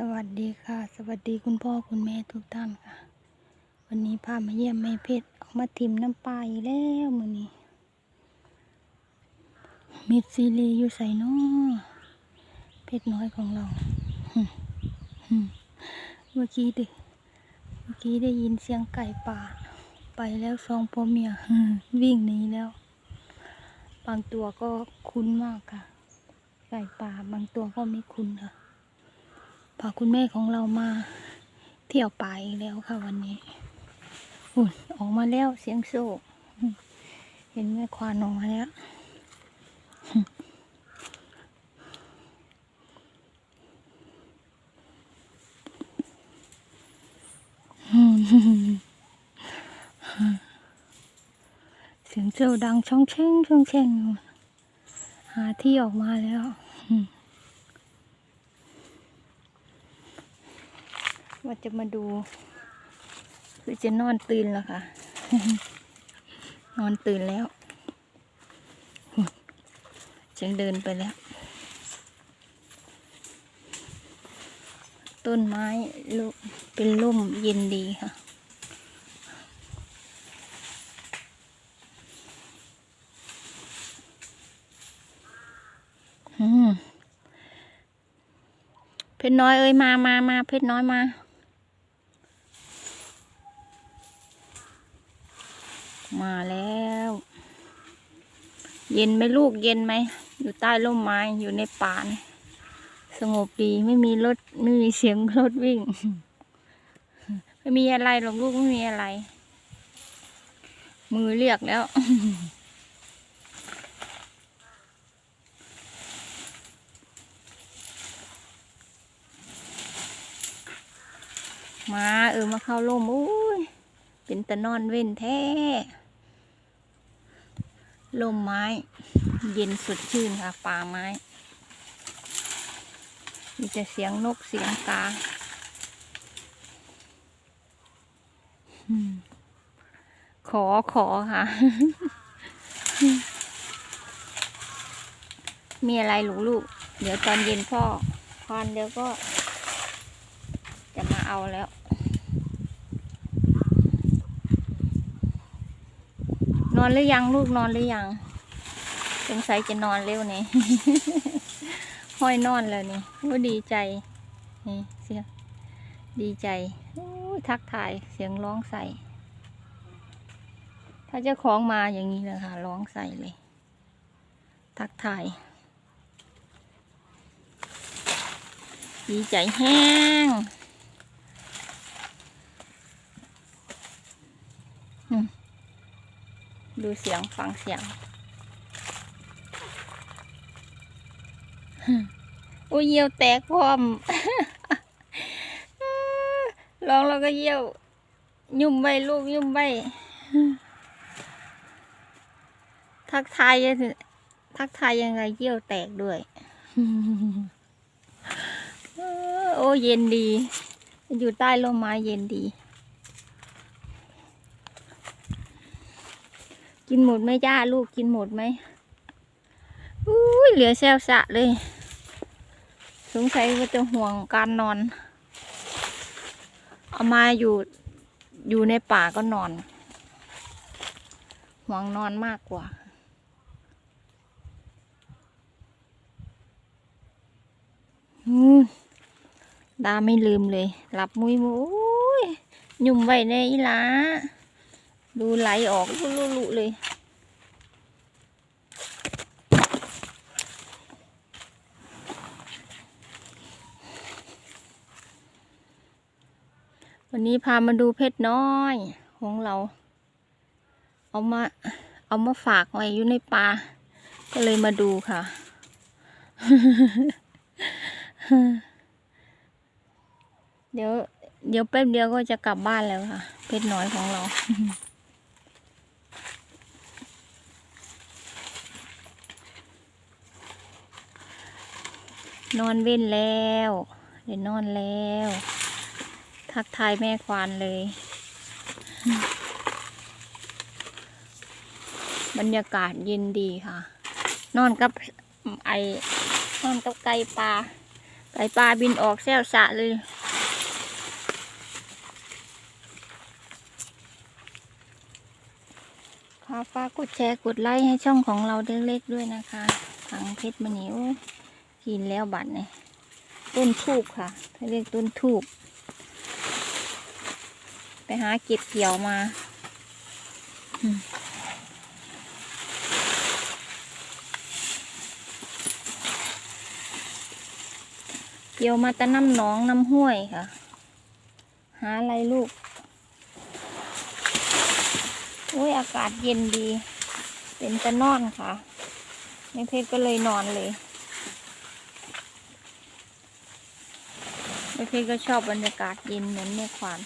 สวัสดีค่ะ สวัสดีคุณพ่อคุณแม่ทุกท่านค่ะ วันนี้พามาเยี่ยมแม่เพชรออกมาทิมน้ำปลาอีกแล้วมือนี้มิดซีรีอยู่ใส่น้อเพชรน้อยของเราเมื่อกี้ดิเมื่อกี้ได้ยินเสียงไก่ป่า ไปแล้วสองพ่อเมียวิ่งหนีแล้ว บางตัวก็คุ้นมากค่ะ ไก่ป่าบางตัวก็ไม่คุ้นค่ะ พาคุณแม่ของเรามาเที่ยวป่าอีกแล้วค่ะวันนี้อุ่นออกมาแล้วเสียงโซ่เห็นแม่ควานออกมาแล้วเสียงโซ่ดังช่องเช่งช่องเช่งอยู่หาที่ออกมาแล้ว อืม ว่าจะมาดูคือจะนอนตื่นแล้วค่ะ นอนตื่นแล้วจึงเดินไปแล้ว ต้นไม้ลุเป็นร่มเย็นดีค่ะ อืมเพชรน้อยเอ้ยมามามาเพชรน้อยมา มาแล้ว เย็นไหมลูกเย็นไหม อยู่ใต้ร่มไม้อยู่ในป่านสงบดีไม่มีรถไม่มีเสียงรถวิ่ง ไม่มีอะไรหรอกลูกไม่มีอะไร มือเรียกแล้วมาเออมาเข้าร่มอุ้ย เป็นตะนอนเว้นแท้ ลมไม้ เย็นสดชื่นค่ะ ป่าไม้ มีแต่เสียงนกเสียงกาขอขอค่ะ มีอะไรหลูกลูก เดี๋ยวตอนเย็นพ่อพอนเดี๋ยวก็จะมาเอาแล้ว อนหรือยังลูกนอนหรือยังสงสัยจะนอนเร็วนี่ ห้อยนอนแล้วนี่โอ้ดีใจ นี่เสียงดีใจทักทายเสียงร้องใส่ ถ้าเจ้าของมาอย่างนี้เลยค่ะ ร้องใส่เลย ทักทาย ดีใจแห้งอืม ดูเสียงฟังเสียง โอ้ยเยี่ยวแตกพร้อมร้องแล้วก็เยี่ยว ยุ่มไว้ลูกยุ่มไว้ทักทายยังทักทายยังไงเยี่ยวแตกด้วย โอ้เย็นดี อยู่ใต้ร่มไม้เย็นดี กินหมดไหมจ้าลูกกินหมดไหมอุ้ยเหลือแซวสะเลย สงสัยว่าจะห่วงการนอน เอามาอยู่อยู่ในป่าก็นอน ห่วงนอนมากกว่าอืมดาไม่ลืมเลย หลับมุยมุยยุ่มไว้ในอีหลา ดูไหลออกลุลุๆเลย วันนี้พามาดูเพชรน้อยของเรา เอามา เอามาฝากไว้อยู่ในป่าก็เลยมาดูค่ะ เดี๋ยว เดี๋ยวแป๊บเดียวก็จะกลับบ้านแล้วค่ะ เพชรน้อยของเรา นอนเว้นแล้วเดี๋ยวนอนแล้ว ทักทายแม่ควานเลย บรรยากาศเย็นดีค่ะ นอนกับไอนอนกับไก่ปลาไก่ปลาบินออกแซวสะเลยขอฝากกดแชร์กดไลค์ให้ช่องของเราเล็กๆด้วยนะคะถังเพชรมะนิว กินแล้วบัตรเนี่ยต้นทูบค่ะเขาเรียกต้นทูบไปหาเก็บเกี่ยวมาเกี่ยวมาตะน้ำหนองน้ำห้วยค่ะ หาอะไรลูก โอ้ยอากาศเย็นดี เป็นจะนอนค่ะแม่เพชรก็เลยนอนเลย แม่เพชรก็ชอบบรรยากาศเย็นเหมือนแม่ควาน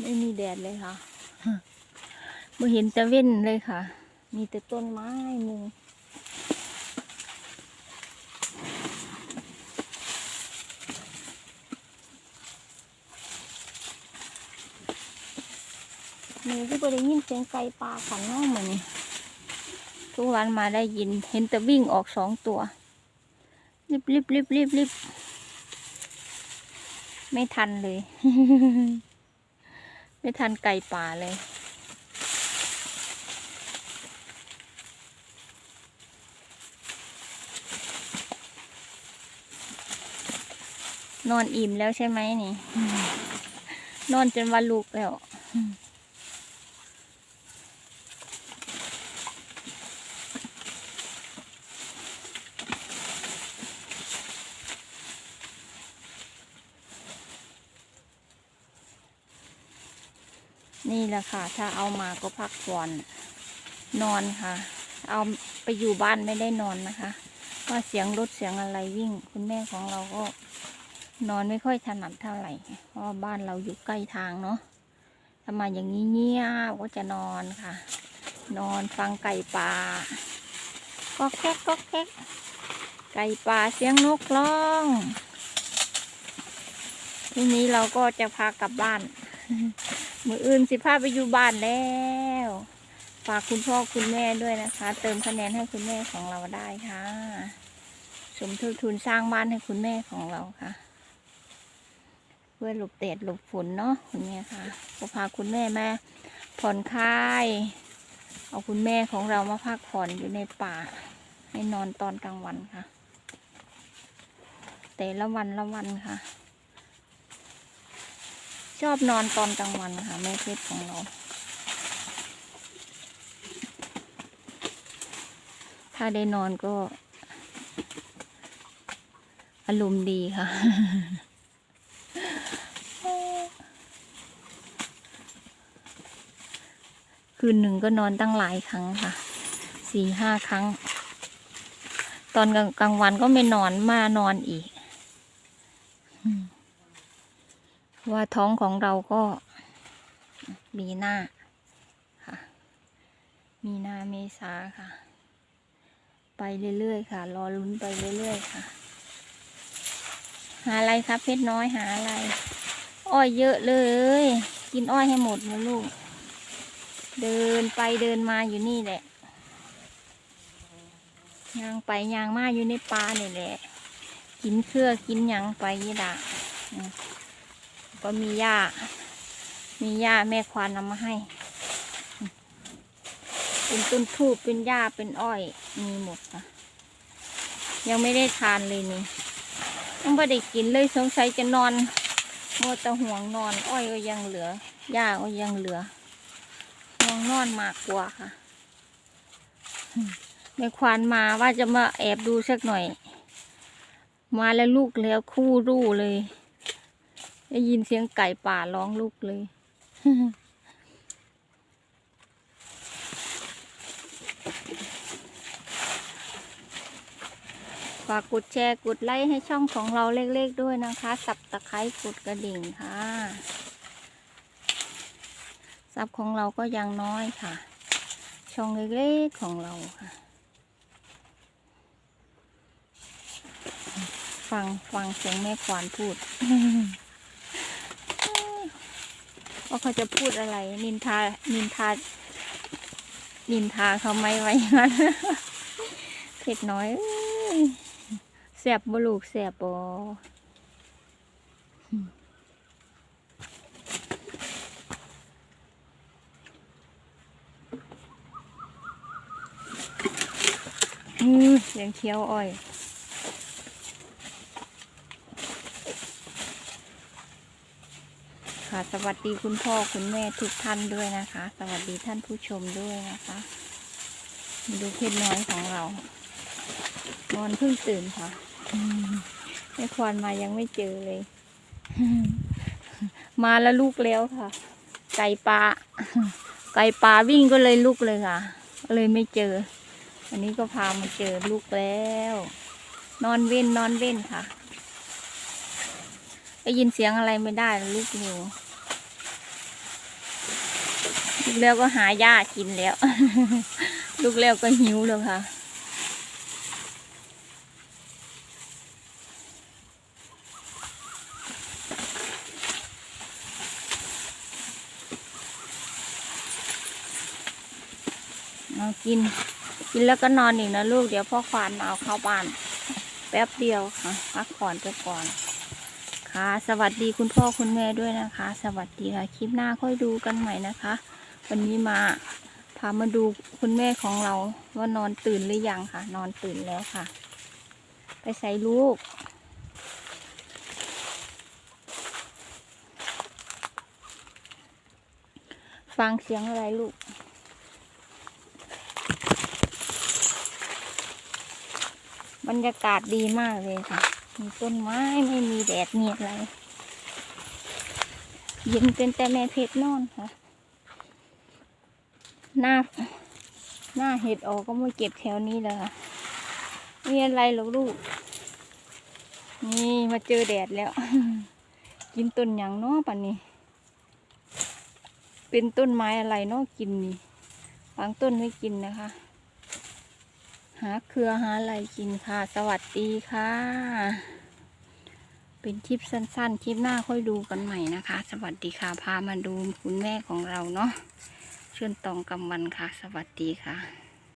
ไม่มีแดดเลยค่ะไม่เห็นจะเว้นเลยค่ะ มีแต่ต้นไม้มุงหนูที่ไปได้ยินเสียงไก่ป่าขันน้องเหมือนทุกวันมาได้ยิน เห็นแต่วิ่งออกสองตัว รีบรีบรีบรีบรีบ ไม่ทันเลย ไม่ทันไก่ป่าเลย นอนอิ่มแล้วใช่ไหมนี่ นอนจนวันลุกแล้ว นี่แหละค่ะ ถ้าเอามาก็พักผ่อนนอนค่ะ เอาไปอยู่บ้านไม่ได้นอนนะคะว่าเสียงรถเสียงอะไรวิ่ง คุณแม่ของเราก็นอนไม่ค่อยถนัดเท่าไหร่ เพราะบ้านเราอยู่ใกล้ทางเนาะถ้ามาอย่างนี้เงียบก็จะนอนค่ะ นอนฟังไก่ป่าก็แก๊กก็แก๊กไก่ป่าเสียงนกร้องทีนี้เราก็จะพากลับบ้าน มืออื่นสิพาไปอยู่บ้านแล้ว ฝากคุณพ่อคุณแม่ด้วยนะคะ เติมคะแนนให้คุณแม่ของเราได้ค่ะ สมทบทุนสร้างบ้านให้คุณแม่ของเราค่ะ เพื่อหลบแดดหลบฝนเนาะคุณแม่ค่ะก็พาคุณแม่มาผ่อนคลายเอาคุณแม่ของเรามาพักผ่อนอยู่ในป่า ให้นอนตอนกลางวันค่ะ แต่ละวันละวันค่ะ ชอบนอนตอนกลางวันค่ะแม่เพชรของเรา ถ้าได้นอนก็ อารมณ์ดีค่ะ คืนหนึ่งก็นอนตั้งหลายครั้งค่ะ สี่ห้าครั้ง ตอนกลางกลางวันก็ไม่นอนมานอนอีก อืม ว่าท้องของเราก็มีหน้าค่ะ มีนาเมษาค่ะ ไปเรื่อยๆค่ะ รอลุ้นไปเรื่อยๆค่ะ หาอะไรครับเพชรน้อยหาอะไร อ้อยเยอะเลย กินอ้อยให้หมดนะลูก เดินไปเดินมาอยู่นี่แหละยางไปยางมาอยู่ในป่าเนี่ยแหละ กินเครือกินหยังไปยี่ดะ ก็มีหญ้า มีหญ้าแม่ควานนำมาให้ เป็นต้นทูบเป็นหญ้าเป็นอ้อย มีหมดค่ะ ยังไม่ได้ทานเลยนี่ยังไม่ได้กินเลยสงสัยจะนอนโมต่ห่วงนอน อ้อยก็ยังเหลือหญ้าก็ยังเหลือห่วงนอนมากกว่าค่ะแม่ควานมาว่าจะมาแอบดูสักหน่อย มาแล้วลูกแล้วคู่รู้เลย ได้ยินเสียงไก่ป่าร้องลูกเลย ฝากกดแชร์กดไลค์ให้ช่องของเราเล็กๆด้วยนะคะ สับตะไคร้กดกระดิ่งค่ะซับของเราก็ยังน้อยค่ะ ช่องเล็กๆของเราค่ะฟังฟังเสียงแม่ควานพูด ว่าเขาจะพูดอะไร นินทา นินทา นินทาเขาไม่ไว้งั้นเผ็ดน้อยแซ่บบ่ลูกแซ่บบ่อือเสียงเคี้ยวอ้อย ค่ะ สวัสดีคุณพ่อคุณแม่ทุกท่านด้วยนะคะ สวัสดีท่านผู้ชมด้วยนะคะมาดูเพชรน้อยของเรา นอนเพิ่งตื่นค่ะแม่ควานมายังไม่เจอเลย มาแล้วลูกแล้วค่ะ ไก่ปลาไก่ปลาวิ่งก็เลยลุกเลยค่ะก็เลยไม่เจอ อันนี้ก็พามาเจอลูกแล้ว นอนเว้นนอนเว้นค่ะได้ยินเสียงอะไรไม่ได้ลูกเร็วลู กแล้วก็หาหญ้ากินแล้ว ลูกแล้วก็หิวแล้วค่ะ เอากิน กินแล้วก็นอนอีกนะลูกเดี๋ยวพ่อควานมาเอาเข้าบ้าน แป๊บเดียวค่ะพักผ่อนไปก่อนค่ะสวัสดีคุณพ่อคุณแม่ด้วยนะคะ สวัสดีค่ะ คลิปหน้าค่อยดูกันใหม่นะคะ วันนี้มาพามาดูคุณแม่ของเราว่านอนตื่นหรือยังค่ะ นอนตื่นแล้วค่ะ ไปใส่ลูก ฟังเสียงอะไรลูกบรรยากาศดีมากเลยค่ะ มีต้นไม้ไม่มีแดดมีอะไรเย็นเป็นแต่แม่เพชรนอนค่ะ หน้า หน้าเห็ดออกก็มาเก็บแถวนี้เลยค่ะมีอะไรหรอลูก นี่มาเจอแดดแล้ว กินต้นหยังเนาะป่านนี้ เป็นต้นไม้อะไรเนาะกินนี่บางต้นไม่กินนะคะ หาเครือหาอะไรกินค่ะ สวัสดีค่ะ เป็นคลิปสั้นๆ คลิปหน้าค่อยดูกันใหม่นะคะ สวัสดีค่ะ พามาดูคุณแม่ของเราเนาะ เชิญตองกำวันค่ะ สวัสดีค่ะ